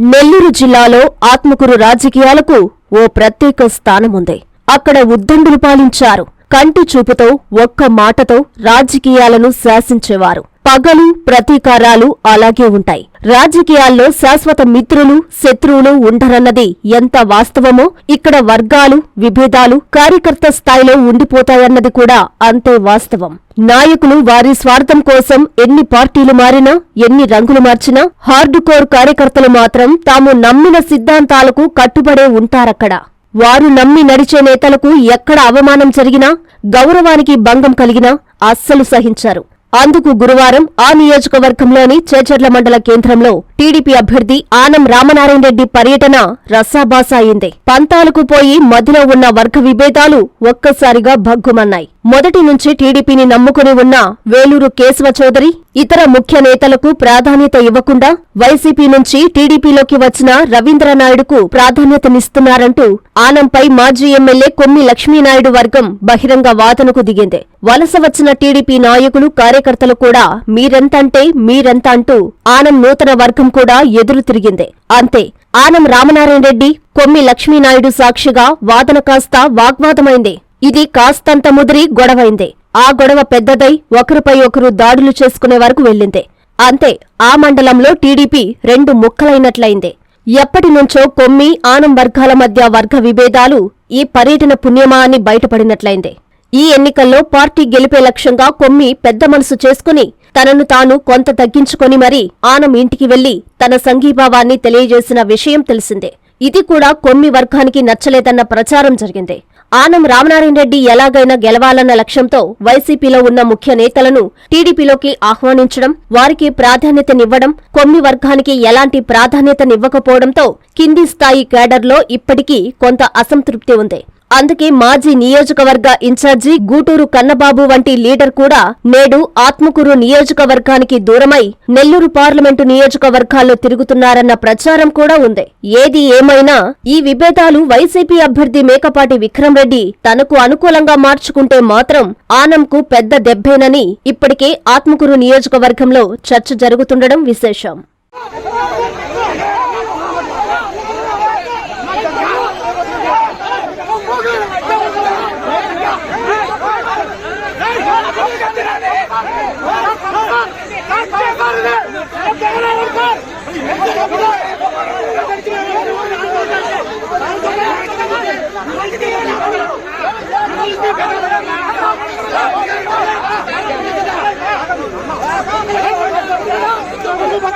నెల్లూరు జిల్లాలో ఆత్మకూరు రాజకీయాలకు ఓ ప్రత్యేక స్థానముంది. అక్కడ ఉద్దండులు పాలించారు. కంటి చూపుతో ఒక్క మాటతో రాజకీయాలను శాసించేవారు. పగలు ప్రతీకారాలు అలాగే ఉంటాయి. రాజకీయాల్లో శాశ్వత మిత్రులు శత్రువులు ఉండరన్నది ఎంత వాస్తవమో ఇక్కడ వర్గాలు విభేదాలు కార్యకర్త స్థాయిలో ఉండిపోతాయన్నది కూడా అంతే వాస్తవం. నాయకులు వారి స్వార్థం కోసం ఎన్ని పార్టీలు మారినా ఎన్ని రంగులు మార్చినా హార్డ్ కోర్ కార్యకర్తలు మాత్రం తాము నమ్మిన సిద్ధాంతాలకు కట్టుబడే ఉంటారక్కడ. వారు నమ్మి నడిచే నేతలకు ఎక్కడ అవమానం జరిగినా గౌరవానికి భంగం కలిగినా అస్సలు సహించారు. అందుకు గురువారం ఆ నియోజకవర్గంలోని చేచర్ల మండల కేంద్రంలో టీడీపీ అభ్యర్థి ఆనం రామనారాయణ రెడ్డి పర్యటన రసాబాస అయింది. పంతాలకు పోయి మధ్యలో ఉన్న వర్గ విభేదాలు ఒక్కసారిగా భగ్గుమన్నాయి. మొదటి నుంచి టీడీపీని నమ్ముకుని ఉన్న వేలూరు కేశవ చౌదరి ఇతర ముఖ్య నేతలకు ప్రాధాన్యత ఇవ్వకుండా వైసీపీ నుంచి టీడీపీలోకి వచ్చిన రవీంద్రనాయుడుకు ప్రాధాన్యతనిస్తున్నారంటూ ఆనంపై మాజీ ఎమ్మెల్యే కొమ్మి లక్ష్మీనాయుడు వర్గం బహిరంగ వాదనకు దిగింది. వలస వచ్చిన టీడీపీ నాయకులు కార్యకర్తలు కూడా మీరెంతంటే మీరెంత అంటూ ఆనం నూతన వర్గం కూడా ఎదురు తిరిగింది. అంతే ఆనం రామనారాయణ రెడ్డి కొమ్మి లక్ష్మీనాయుడు సాక్షిగా వాదన కాస్త వాగ్వాదమైంది. ఇది కాస్తంత ముదిరి గొడవైంది. ఆ గొడవ పెద్దదై ఒకరిపై ఒకరు దాడులు చేసుకునే వరకు వెళ్ళింది. అంతే ఆ మండలంలో టీడీపీ రెండు ముక్కలైనట్లయింది. ఎప్పటినుంచో కొమ్మి ఆనం వర్గాల మధ్య వర్గ విభేదాలు ఈ పర్యటన పుణ్యమా అని బయటపడినట్లయింది. ఈ ఎన్నికల్లో పార్టీ గెలిపే లక్ష్యంగా కొమ్మి పెద్ద మనసు చేసుకుని తనను తాను కొంత తగ్గించుకొని మరీ ఆనం ఇంటికి వెళ్ళి తన సంఘీభావాన్ని తెలియజేసిన విషయం తెలిసిందే. ఇది కూడా కొమ్మి వర్గానికి నచ్చలేదన్న ప్రచారం జరిగింది. ఆనం రామనారాయణ రెడ్డి ఎలాగైనా గెలవాలన్న లక్ష్యంతో వైసీపీలో ఉన్న ముఖ్య నేతలను టీడీపీలోకి ఆహ్వానించడం వారికి ప్రాధాన్యతనివ్వడం కొమ్మి వర్గానికి ఎలాంటి ప్రాధాన్యతనివ్వకపోవడంతో కింది స్థాయి కేడర్లో ఇప్పటికీ కొంత అసంతృప్తి ఉంది. అందుకే మాజీ నియోజకవర్గ ఇన్ఛార్జి గూటూరు కన్నబాబు వంటి లీడర్ కూడా నేడు ఆత్మకూరు నియోజకవర్గానికి దూరమై నెల్లూరు పార్లమెంటు నియోజకవర్గాల్లో తిరుగుతున్నారన్న ప్రచారం కూడా ఉంది. ఏది ఏమైనా ఈ విభేదాలు వైసీపీ అభ్యర్థి మేకపాటి విక్రమ్ రెడ్డి తనకు అనుకూలంగా మార్చుకుంటే మాత్రం ఆనంకు పెద్ద దెబ్బేనని ఇప్పటికే ఆత్మకూరు నియోజకవర్గంలో చర్చ జరుగుతుండడం విశేషం. 快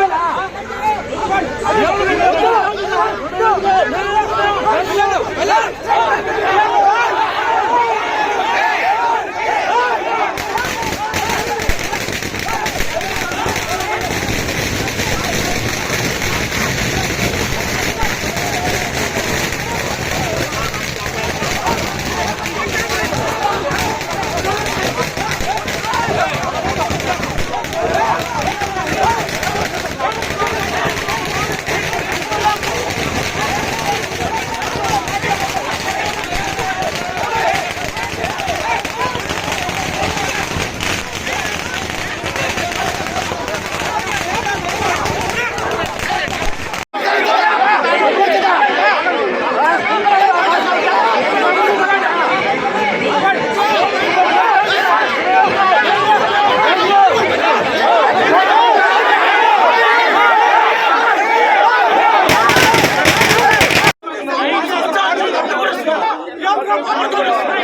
点 ¡Vamos!